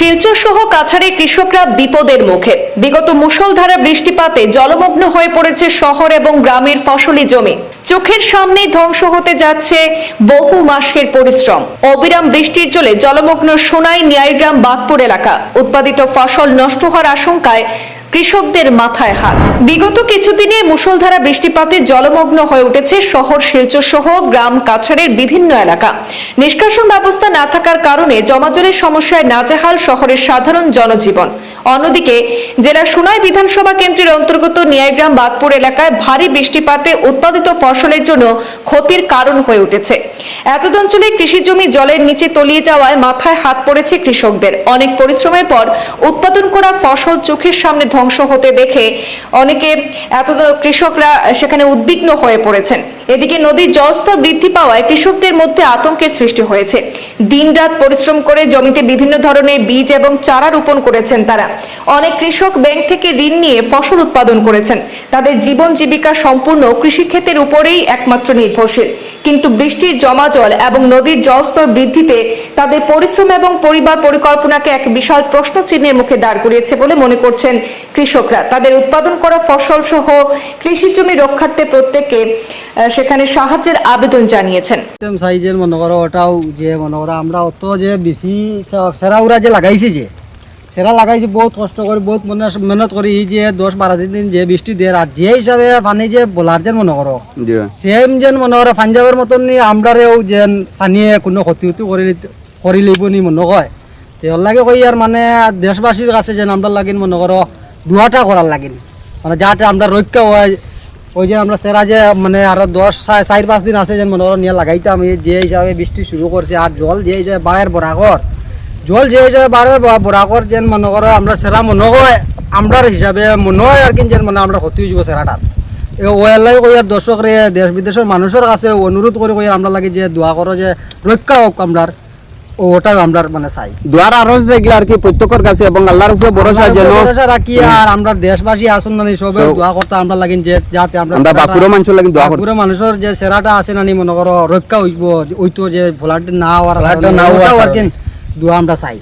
শিলচর সহ কাছাড়ে কৃষকরা বিপদের মুখে। বিগত মুষলধারা বৃষ্টিপাতে জলমগ্ন হয়ে পড়েছে শহর এবং গ্রামের ফসলি জমি। চোখের সামনে ধ্বংস হতে যাচ্ছে বহু মাসের পরিশ্রম। অবিরাম বৃষ্টির জলে জলমগ্ন সোনাই নিয়াইগ্রাম বাগপুর এলাকা। উৎপাদিত ফসল নষ্ট হওয়ার আশঙ্কায় কৃষকদের মাথায় হাত। বিগত কিছুদিনে মুষলধারা বৃষ্টিপাতে জলমগ্ন হয়ে উঠেছে শহর শিলচর সহ গ্রাম কাছাড়ের বিভিন্ন এলাকা। নিষ্কাশন ব্যবস্থা না থাকার কারণে জমাজলের সমস্যায় নাজেহাল শহরের সাধারণ জনজীবন। অন্যদিকে, জেলার সোনাই বিধানসভা কেন্দ্রের অন্তর্গত নিয়াইগ্রাম বাগপুর এলাকায় ভারী বৃষ্টিপাতে উৎপাদিত ফসলের জন্য ক্ষতির কারণ হয়ে উঠেছে। এতদ অঞ্চলে কৃষি জমি জলের নিচে তলিয়ে যাওয়ায় মাথায় হাত পড়েছে কৃষকদের। অনেক পরিশ্রমের পর উৎপাদন করা ফসল চোখের সামনে ধ্বংস হতে দেখে অনেকে এত কৃষকরা সেখানে উদ্বিগ্ন হয়ে পড়েছেন। এদিকে নদীর জলস্তর বৃদ্ধি পাওয়ায় কৃষকদের মধ্যে আতঙ্কের সৃষ্টি হয়েছে। দিনরাত পরিশ্রম করে জমিতে বিভিন্ন ধরনের বীজ এবং চারা রোপণ করেছেন তারা। অনেক কৃষক ব্যাংক থেকে ঋণ নিয়ে ফসল উৎপাদন করেছেন। তাদের জীবন জীবিকা সম্পূর্ণ কৃষিক্ষেত্রের উপরেই একমাত্র নির্ভরশীল। কিন্তু বৃষ্টির জমা জল এবং নদীর জলস্তর বৃদ্ধিতে তাদের পরিশ্রম এবং পরিবার পরিকল্পনাকে এক বিশাল প্রশ্ন চিহ্নের মুখে দাঁড় করিয়েছে বলে মনে করছেন কৃষকরা। তাদের উৎপাদন করা ফসল সহ কৃষি জমি রক্ষার্থে প্রত্যেকে সেখানে সাহায্যের আবেদন জানিয়েছেন। সাইজের মনে করো, ওটাও যে মনে করো, আমরা অত যে বেশি সেরা উরা যে লাগাইছি যে সেরা লাগাইছি বহুত কষ্ট করে বহুত মনে মেহনত করি এই যে দশ বারো দিন যে বৃষ্টি দিয়ে আর যে হিসাবে পানি যে বোলার যেন মনে করো। সেম যেন মনে করো পাঞ্জাবের মতন নি আমরারেও যেন পানিয়ে কোনো ক্ষতি উতি করে করে লিব নি মনে কয়। তে ওর লাগে কই আর মানে দেশবাসীর কাছে যেন আমরা লাগিন মনে করো দুয়াটা করার লাগিন মানে যাতে আমরা রক্ষা হয় ওই যে আমরা সেরা যে মানে আরও দশ চার পাঁচ দিন আছে যেন মনে করো নিয়ে লাগাইতাম যে হিসাবে বৃষ্টি শুরু করছে আর জল যে হিসাবে বাড়ের বরাকর জল যে হিসাবে বাড়ের বরাকর যেন মনে করো আমরা সেরা মনে হয় আমরার হিসাবে মনে হয় আর কি যেন মানে আমরা ক্ষতি হয়ে যাব সেরাটাত ওয়ালাই কই আর দর্শক রে দেশ বিদেশের মানুষের কাছে অনুরোধ করে কই আমরা লাগে যে দোয়া করো যে রক্ষা হোক আমরার ও ওটাও আমরার মানে চাই। দুয়ার আরজ দেখলে আর কি প্রত্যেকের কাছে এবং আল্লাহর উপরে ভরসা যেন ভরসা রাখি আর আমরা দেশবাসী আসুন না সবে দোয়া করতে আমরা লাগিন যে যাতে আমরা আমরা বাঁকুড়া মানুষের লাগি দোয়া মানুষের যে সেরাটা আছে নানি মনে করো রক্ষা হইব ওইতো যে ভোলাটি না হওয়ার না হওয়ার দোয়া আমরা চাই।